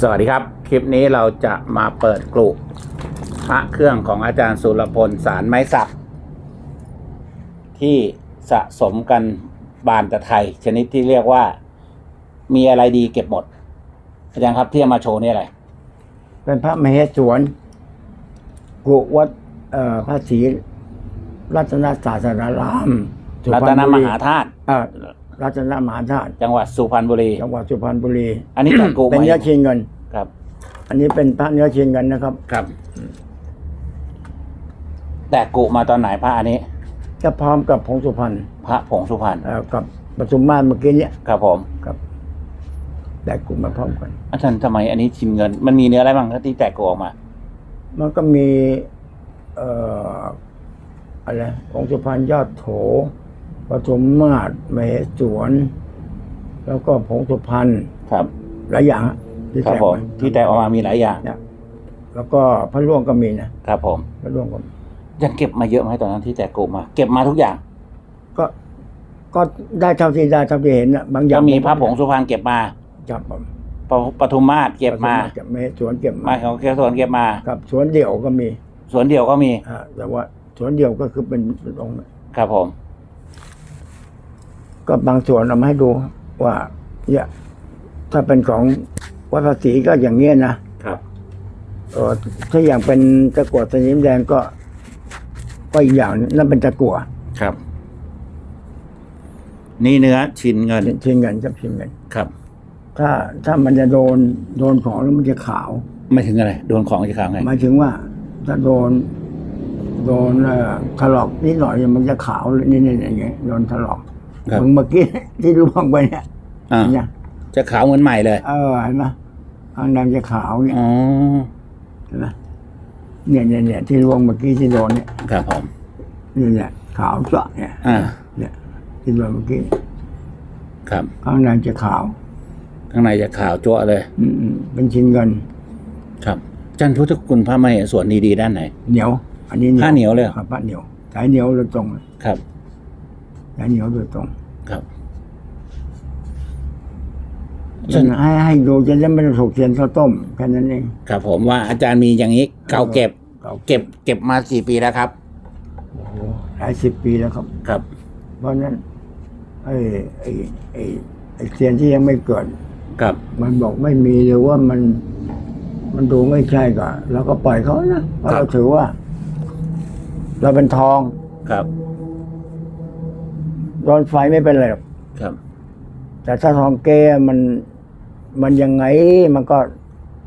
สวัสดีครับ คลิปนี้เราจะมาเปิดกลุ่พระเครื่องของอาจารย์สุรพลสารไม้สัก ที่สะสมกันบานตะไทย ชนิดที่เรียกว่ามีอะไรดีเก็บหมดอาจารย์ครับที่เอามาโชว์นี่อะไร เป็นพระมเหสวนกุวัดเอ่อพระศรีรัตนศาสนารามสุรัพตรรณนบุมรีหาธาตุเอ่อ รัตนมหาธาตุจังหวัดสุพรรณบุรี จังหวัดสุพรรณบุรี อันนี้จากกลุ่มเป็นเนื้อชิงเงิน ครับ อันนี้เป็นพระเนื้อชิงเงินนะครับ ครับ แต่กุมาตอนไหนพระอันนี้ จะพร้อมกับผงสุพรรณพระผงสุพรรณเอ่อกับปทุมมาศเมื่อกี้เนี่ยครับผมครับแต่กลุ่มมาพร้อมกัน อาจารย์ทำไมอันนี้ชิมเงิน มันมีเนื้ออะไรบ้างที่แตกกุออกมา มันก็มี เอ่ออะไรผงสุพรรณยอดโถ ปทุมมาศมเหสวน แล้วก็ผงสุพรรณครับหลายอย่างฮะที่ครับแตกผมมาที่แตกออกมามีหลายอย่างเนี่ยแล้วก็พระร่วงก็มีนะครับผมพระร่วงก็มียังเก็บมาเยอะไหมตอนนั้นที่แตกกุมา เก็บมาทุกอย่าง ก็ก็ได้เท่าที่ได้เท่าที่เห็นนะบางอก็ย่างมีพระผงสุพรรณเก็บมาจับผมปปทุมมาศเก็บมาเก็บมาสวนเก็บมามาของเกสวนเก็บมากับสวนเดี่ยวก็มี สวนเดียวก็มีอ่าแต่ว่าสวนเดี่ยวก็คือเป็นเป็นองค์ ครับผม ก็บางส่วนเอามาให้ดูว่าเนี่ยถ้าเป็นของวัดภาษีก็อย่างเงี้ยนะครับเออถ้าอย่างเป็นตะกั่วสนิมแดงก็ ก็อีกอย่างหนึ่งนั่นเป็นตะกั่วครับ นี่เนื้อชิ้นเงินชิ้นเงินกับชิ้นเงินครับ ถ้าถ้ามันจะโดนโดนของแล้วมันจะขาวไม่ถึงอะไรโดนของจะขาวไงหมายถึงว่า ถ้าโดนโดนเอ่อถลอกนิดหน่อยเนี่ยมันจะขาวนิดๆอย่างเงี้ยโดนถลอก ครับ มึงเมื่อกี้ที่ล่วงไปเนี่ยอ่าเนี่ยจะขาวเหมือนใหม่เลยเออเห็นไหมข้างในจะขาวเนี่ยอ๋อเห็นไหมเนี่ยเนี่ยเนี่ยที่ล่วงเมื่อกี้ที่โดนเนี่ยครับผม เนี่ยเนี่ยขาวจ้ะเนี่ยอ่า เนี่ยที่โดนเมื่อกี้ครับ ข้างในจะขาว ข้างในจะขาวจั่วะเลย อืมๆเป็นชิ้นเงินครับจันพุทธคุณพระมเหสวนดีๆด้านไหน เหนียว อันนี้ผ้าเหนียวเลยเหรอ ครับผ้าเหนียวสายเหนียวโดยตรงเลยครับ สายเหนียวโดยตรง ครับจะให้ให้ดูจะได้ไม่ต้องถูกเทียนข้าวต้มแค่นั้นเองครับผมว่าอาจารย์มีอย่างนี้เก่าเก็บ เก่าเก็บ เก็บมากี่ปีแล้วครับโอ้โหหลายสิบปีแล้วครับ ครับ เพราะฉะนั้นไอ้ไอ้ไอ้ไอ้เทียนที่ยังไม่เกิดครับ มันบอกไม่มีหรือว่ามัน มันดูไม่ใช่ก็เราก็ปล่อยเขานะเพราะครับเราถือว่า เราเป็นทองครับ โดนไฟไม่เป็นไรหรอกครับ แต่ถ้าทองเกมันมันยังไงมันก็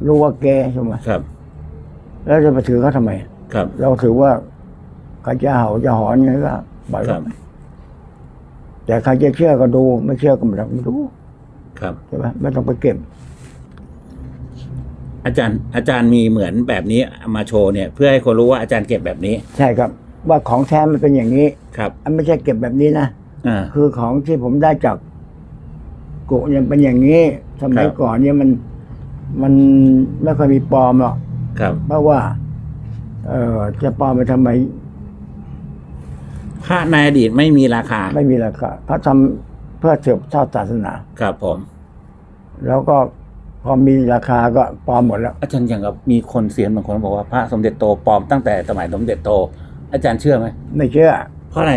รู้ว่าเกใช่ไหมครับ แล้วจะไปถือเขาทำไม ครับ เราถือว่าใครจะเห่าจะหอนยังไงก็ปล่อยครัเขาบไปแต่ใครจะเชื่อก็ดู ไม่เชื่อก็ไม่ต้องดูครับ ใช่ไหมไม่ต้องไปเก็บ อาจารย์อาจารย์มีเหมือนแบบนี้เอามาโชว์เนี่ย เพื่อให้คนรู้ว่าอาจารย์เก็บแบบนี้ ใช่ครับ ว่าของแท้มันเป็นอย่างนี้ครับ อันไม่ใช่เก็บแบบนี้นะ อ่า คือของที่ผมได้จากกุยังเป็นอย่างนี้สมัยครับ ก่อนเนี่ยมันมันไม่ค่อยมีปลอมหรอกครับ เพราะว่า เออจะปลอมไปทำไม พระในอดีตไม่มีราคา ไม่มีราคาเพราะทำเพื่อสืบทอดศาสนา ครับผม แล้วก็พอมีราคาก็ปลอมหมดแล้ว อาจารย์อย่างกับมีคนเสียนบางคนบอกว่าพระสมเด็จโตปลอมตั้งแต่สมัยสมเด็จโต อาจารย์เชื่อไหมไม่เชื่อเพราะอะไร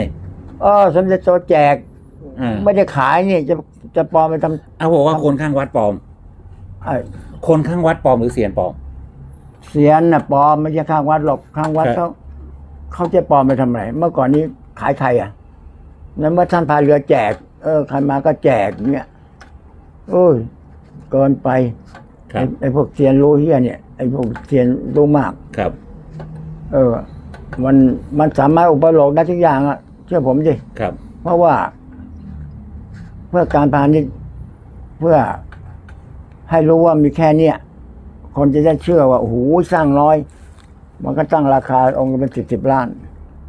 อ๋อสมเด็จโตแจก อ่าไม่ได้ขายนี่จะจะปลอมไปทเอาบอกว่าคนข้างวัดปลอมำไอ้คนข้างวัดปลอมหรือเสียนปลอม เสียนน่ะปลอมไม่ใช่ข้างวัดหรอกข้างวัดครัเขาบเขาจะปลอมไปทำไมเมื่อก่อนนี้ขายใครอะนั้นเมื่อท่านพายเรือแจก เออใครมาก็แจกเนี่ยโอ้ยเกินไปครับไอ้ไอ้พวกเซียนรู้เฮียเนี่ยไอ้พวกเซียนรู้มาก ครับ เออ มันมันสามารถอุปโลกได้ทุกอย่างอะเชื่อผมสิครับ เพราะว่า เพื่อการพาณิชย์เพื่อให้รู้ว่ามีแค่เนี้ยคนจะได้เชื่อว่าโอ้โหสร้างน้อย มันก็ตั้งราคาองค์ละเป็นสิบสิบล้าน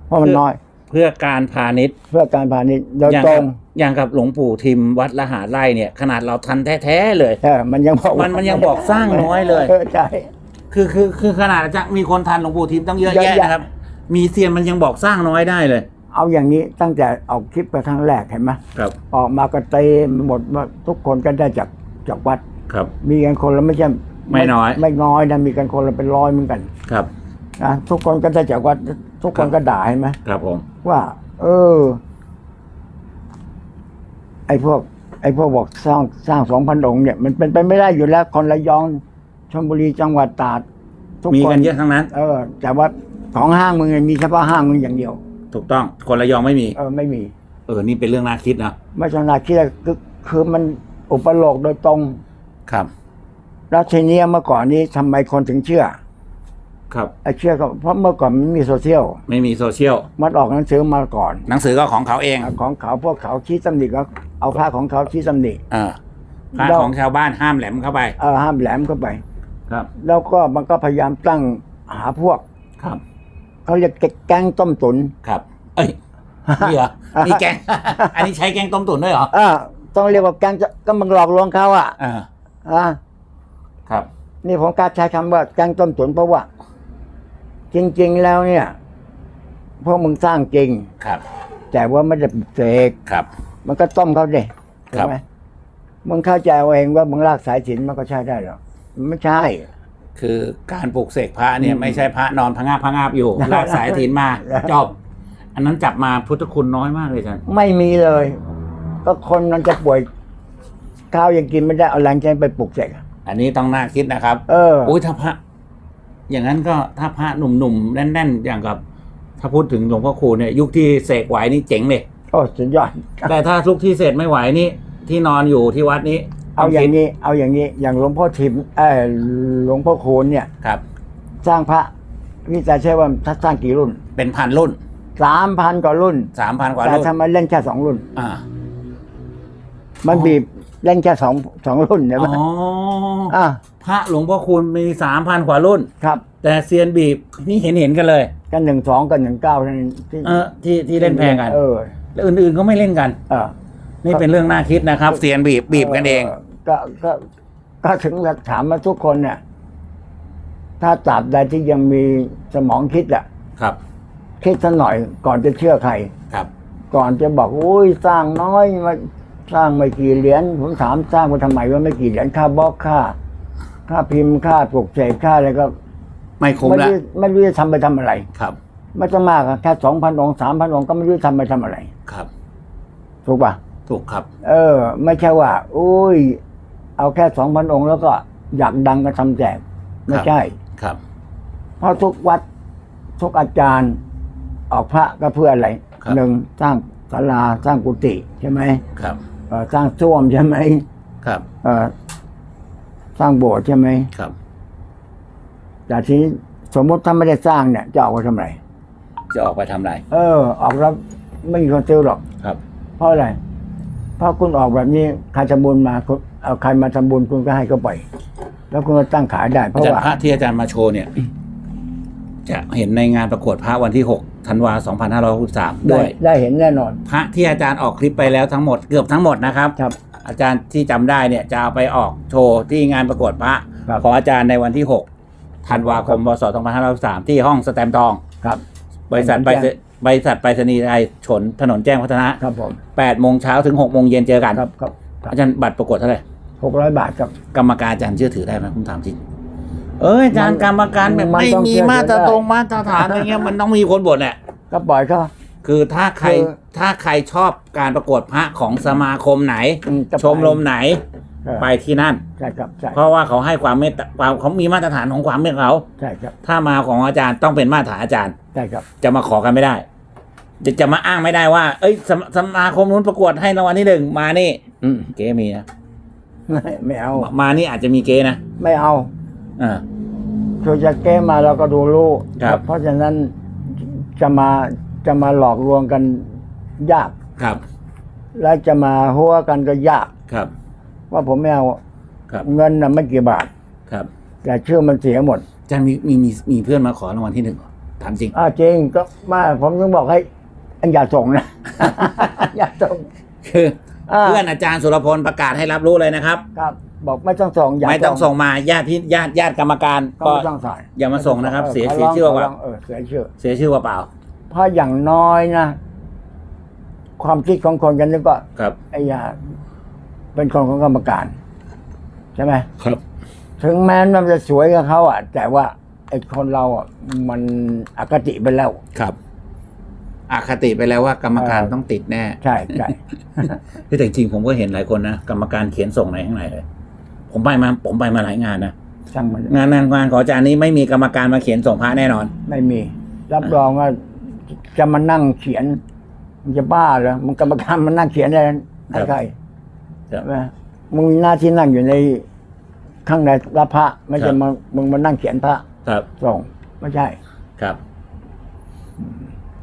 เพราะมันน้อย เพื่อการพาณิชย์เพื่อการพาณิชย์โดยอย่างตรกังบอย่างกับหลวงปู่ทิมวัดละหาไร่เนี่ย ขนาดเราทันแท้ๆเลย เออมันยังบอกมันมันยังบอกสร้างน้อยเลยออใช่ คือคือคือขนาดจะมีคนทันหลวงปู่ทิมตั้งเยอะเยอะแยะแยะ นะครับ มีเซียนมันยังบอกสร้างน้อยได้เลย เอาอย่างนี้ตั้งแต่ออกคลิปไปครั้งแรกเห็นไหมครับ ออกมาก็เต็มหมดว่าทุกคนก็ได้จากจากวัด ครับ มีกันคนละไม่ใช่ไม่น้อย ไม่น้อยนะมีกันคนละเป็นร้อยเหมือนกัน ครับนะทุกคนก็ได้จากว่าทุกคนก็ด่าเห็นไหมครับผม ว่า เออ ไอ้พวก ไอ้พวกบอกสร้างสร้างสองพันองค์เนี่ย มันเป็นไปไม่ได้อยู่แล้ว คนระยองชลบุรีจังหวัดตราดทุกมีคกันเยอะทั้งนั้น เออ แต่ว่าของห้างมึงเนี่ยมีเฉพาะห้างมึงอย่างเดียว ถูกต้องคนระยองไม่มี เออไม่มี เออนี่เป็นเรื่องน่าคิดนะไม่ต้องนาคิดคือคือมันอุปโลกโดยตรง ครับ แล้วทีเนี้ยเมื่อก่อนนี้ทำไมคนถึงเชื่อครับ ไอ้เชื่อก็เพราะเมื่อก่อนมันไม่มีโซเชียลไม่มีโซเชียลมันออกหนังสือมาก่อนหนังสือก็ของเขาเองของเขาพวกเขาชี้ตำหนิก็เอาผ้าของเขาชี้ตำหนิ เออพระเราของชาวบ้านห้ามแหลมเข้าไป เออห้ามแหลมเข้าไป ครับ แล้วก็มันก็พยายามตั้งหาพวกครับ เขาเรียกแก๊งต้มตุนครับ เอ้ยนี่เหรอนี่แกง อันนี้ใช้แกงต้มตุ๋นด้วยเหรออ่าต้องเรียกว่าแก๊งจะก็มึงหลอกลวงเขาอะอ่าอ่าครับ นี่ผมกล้าใช้คำว่าแก๊งต้มตุนเพราะว่า จริง ๆ แล้วเนี่ยพวกมึงสร้างจริงครับ แต่ว่าไม่ได้ปลุกเสกครับ มันก็ต้มเขาเด็ครัใช่บไหมมึงเข้าใจเอาเองว่ามึงลากสายสิญจนมันก็ใช่ได้หรอมันไม่ใช่ คือการปลูกเสกพระเนี่ยอืมไม่ใช่พระนอนพะงาบพะงาบอยู่ได้ลากสายถินมาได้จบอันนั้นจับมาพุทธคุณน้อยมากเลยอาจารย์ไม่มีเลย ก็คนมันจะป่วยข้าวยังกินไม่ได้เอาแรงใจไปปลุกเสกอะอันนี้ต้องน่าคิดนะครับ เอออุ้ยถ้าพระ อย่างนั้นก็ถ้าพระหนุ่มๆแน่นๆ อย่างกับ ถ้าพูดถึงหลวงพ่อคูณเนี่ย ยุคที่เสกไหวนี่เจ๋งเลยโอ้สุดยอดแต่ถ้ายุคที่เสกไม่ไหวนี่ที่นอนอยู่ที่วัดนี้ เอาอย่าคิงดนี้ เอาอย่างนี้ อย่างหลวงพ่อทิมเออหลวงพ่อโคนเนี่ยครับ สร้างพระนี่จะใช่ว่าถ้าสร้างกี่รุ่น เป็นพันรุ่นสามพันกว่ารุ่นสามพันกว่าแต่รุ่นทำไมเล่นแค่สองรุ่น อ่า มันอ๋อบีบเล่นแค่สองสองรุ่นใช่ไหมอ๋ออ่าพระหลวงพ่อคูณมีสามพันกว่ารุ่น ครับ แต่เซียนบีบนี่เห็นเห็นๆกันเลยกันหนึ่งสองกันหนึ่งเก้าที่เออที่ที่เล่นแพงกัน เออ แล้วอื่นๆก็ไม่เล่นกัน เออนี่เป็นเรื่องน่าคิดนะครับ เซียนบีบบีบกันเอง ก็ก็ก็ถึงถามมาทุกคนเนี่ย ถ้าตราบใดที่ยังมีสมองคิดอะ ครับ คิดสักหน่อยก่อนจะเชื่อใคร ครับ ก่อนจะบอกอุ้ยสร้างน้อยมาสร้างไม่กี่เหรียญผมถามสร้างมาทำไมว่าไม่กี่เหรียญค่าบล็อกค่า ค่าพิมพ์ค่าปลุกเสกค่าอะไรก็ไม่คุ้มไม่ละรู้ไม่รู้จะทำไปทำอะไร ครับ ไม่ต้องมากอะแค่สองพันองค์สามพันองค์ก็ไม่รู้จะทำไปทำอะไร ครับ ถูกป่ะถูกครับ เออ ไม่ใช่ว่า อุ้ย เอาแค่สองพันองค์แล้วก็อยากดังก็ทำแจกไม่ใช่ครับ เพราะทุกวัดทุกอาจารย์ออกพระก็เพื่ออะไรครับหนึ่งสร้างศาลาสร้างกุฏิใช่ไหมครับเอ่อสร้างส้วมใช่ไหมครับเอ่อสร้างโบสถ์ใช่ไหมครับ แต่ทีนี้สมมติถ้าไม่ได้สร้างเนี่ยจะออกไปทำอะไร จะออกไปทำอะไร เออ ออกแล้วไม่มีคนซื้อหรอก ครับ เพราะอะไร เพราะคุณออกแบบนี้ใครทำบุญมาคุณ เอาใครมาทำบุญคุณก็ให้เขาไป แล้วคุณก็ตั้งขายได้เพอาราะจารว่าย์พระที่อาจารย์มาโชว์เนี่ย จะเห็นในงานประกวดพระวันที่หกธันวาสองพันห้าร้อยสามได้ด้วยได้เห็นแน่นอน พระที่อาจารย์ออกคลิปไปแล้วทั้งหมดเกือบทั้งหมดนะครับครับ อาจารย์ที่จำได้เนี่ย จะเอาไปออกโชว์ที่งานประกวดพระครับของอาจารย์ในวันที่หกธันวาคมพศ2563ที่ห้องสแตมป์ทองครับ บริษัทไปรษบริษัทไปรษณีย์ไทยฉนถนนแจ้งพัฒนะครับผม8โมงเช้าถึง6โมงเย็นเจอกันครับครับอาจารย์บัตรประกวดเท่าไหร่ หกร้อยบาทครับ กรรมการอาจารย์เชื่อถือได้ไหมผมถามจริงเอ้ยอาจารย์มันกรรมการแบบมันไม่ต้องมีเชื่อถือมาตรได้ ตรงมาตรฐานอะไรเงี้ยมันต้องมีคนบ่นแหละ ก็ปล่อยเขา คือถ้าใครคือถ้าใครชอบการประกวดพระของสมาคมไหน อืจะชมรมไหนเออไปที่นั่น ใช่ครับใช่เพราะว่าเขาให้ความเมตตาความเขามีมาตรฐานของความเป็นเขา ใช่ครับถ้ามาของอาจารย์ต้องเป็นมาตรฐานอาจารย์ ใช่ครับจะมาขอกันไม่ได้ จะจะมาอ้างไม่ได้ว่า เอ้ยสมสมาคมนู้นประกวดให้รางวัลที่หนึ่งมานี่ อืมเก๊มีนะ ไม่ไม่เอามามานี่อาจจะมีเก๊นะ ไม่เอาอ่า คือจะแก้มาเราก็ดูรู้ครับ เพราะฉะนั้นจะมาจะมาหลอกลวงกันยาก ครับ และจะมาหัวกันก็ยาก ครับ ว่าผมไม่เอาครับเงินน่ะไม่กี่บาท ครับแต่ชื่อมันเสียหมดอาจารย์มีมีมีมีเพื่อนมาขอรางวัลที่หนึ่งเหรอถามจริงอ้าวจริงก็มาผมต้องบอกให้อันอย่าส่งนะ อย่าส่งคืออ่า เพื่อนอาจารย์สุรพลประกาศให้รับรู้เลยนะครับ ครับ บอกไม่ต้องส่งอย่าไม่ต้องส่งมาญาติพี่ญาติญาติกรรมการก็ก็ไม่ต้องใส่อย่ามาส่งนะครับ เสียขเสียร้งชื่อขว่าร้งเออเสียชื่อ เสียชื่อว่าเปล่าเพราะอย่างน้อยนะความคิดของคนกันนึกว่าครับไอ้ยาเป็นคนของกรรมการใช่ไหมครับ ถึงแม้มันจะสวยกับเขาอะ แต่ว่าไอ้คนเราอะมันอคติไปแล้วครับ อคติไปแล้วว่ากรรมการเออต้องติดแน่ใช่ใช่ที่แต่จริงๆผมก็เห็นหลายคนนะกรรมการเขียนส่งไหนข้างในเลย ผมไปมาผมไปมาหลายงานนะช่างมันงานงานงานของอาจารย์นี้ไม่มีกรรมการมาเขียนส่งพระแน่นอน ไม่มี รับรองว่าจะมานั่งเขียน มันจะบ้าเหรอมันกรรมการมันนั่งเขียนได้ให้ใครครับ ใช่ไหมมึงมีหน้าที่นั่งอยู่ในข้างในรับพระไม่ครัจะบมามึงมานั่งเขียนพระครับ ส่งไม่ใช่ ครับแ